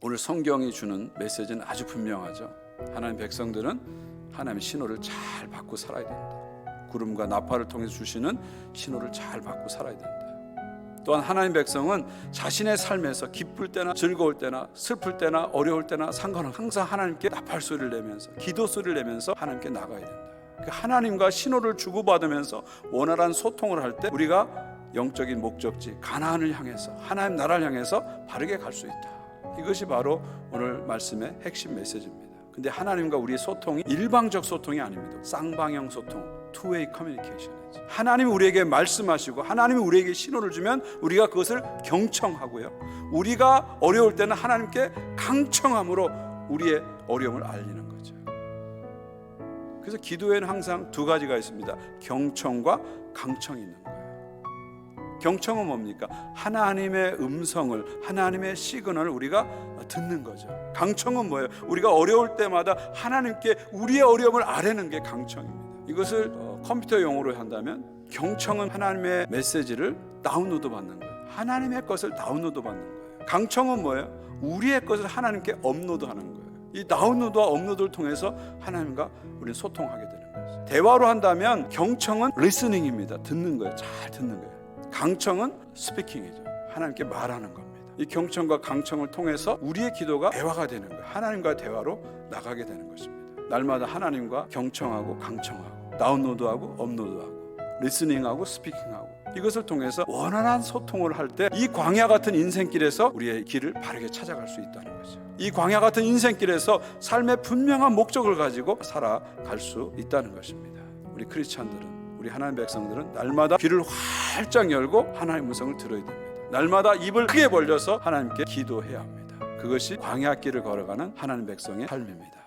오늘 성경이 주는 메시지는 아주 분명하죠. 하나님 백성들은 하나님의 신호를 잘 받고 살아야 된다. 구름과 나팔을 통해 주시는 신호를 잘 받고 살아야 된다. 또한 하나님 백성은 자신의 삶에서 기쁠 때나 즐거울 때나 슬플 때나 어려울 때나 상관없이 항상 하나님께 나팔 소리를 내면서 기도 소리를 내면서 하나님께 나가야 된다. 그 하나님과 신호를 주고받으면서 원활한 소통을 할 때 우리가 영적인 목적지 가나안을 향해서 하나님 나라를 향해서 바르게 갈 수 있다. 이것이 바로 오늘 말씀의 핵심 메시지입니다. 근데 하나님과 우리의 소통이 일방적 소통이 아닙니다. 쌍방향 소통, two-way communication이죠. 하나님이 우리에게 말씀하시고 하나님이 우리에게 신호를 주면 우리가 그것을 경청하고요. 우리가 어려울 때는 하나님께 강청함으로 우리의 어려움을 알리는 거죠. 그래서 기도에는 항상 두 가지가 있습니다. 경청과 강청이 있는 거예요. 경청은 뭡니까? 하나님의 음성을 하나님의 시그널을 우리가 듣는 거죠. 강청은 뭐예요? 우리가 어려울 때마다 하나님께 우리의 어려움을 아뢰는 게 강청입니다. 이것을 어, 컴퓨터 용어로 한다면 경청은 하나님의 메시지를 다운로드 받는 거예요. 하나님의 것을 다운로드 받는 거예요. 강청은 뭐예요? 우리의 것을 하나님께 업로드 하는 거예요. 이 다운로드와 업로드를 통해서 하나님과 우리는 소통하게 되는 거죠. 대화로 한다면 경청은 리스닝입니다. 듣는 거예요. 잘 듣는 거예요. 강청은 스피킹이죠. 하나님께 말하는 겁니다. 이 경청과 강청을 통해서 우리의 기도가 대화가 되는 거예요. 하나님과 대화로 나가게 되는 것입니다. 날마다 하나님과 경청하고 강청하고 다운로드하고 업로드하고 리스닝하고 스피킹하고 이것을 통해서 원활한 소통을 할 때 이 광야 같은 인생길에서 우리의 길을 바르게 찾아갈 수 있다는 거죠. 이 광야 같은 인생길에서 삶의 분명한 목적을 가지고 살아갈 수 있다는 것입니다. 우리 크리스찬들은 우리 하나님 백성들은 날마다 귀를 활짝 열고 하나님의 음성을 들어야 됩니다. 날마다 입을 크게 벌려서 하나님께 기도해야 합니다. 그것이 광야 길을 걸어가는 하나님 백성의 삶입니다.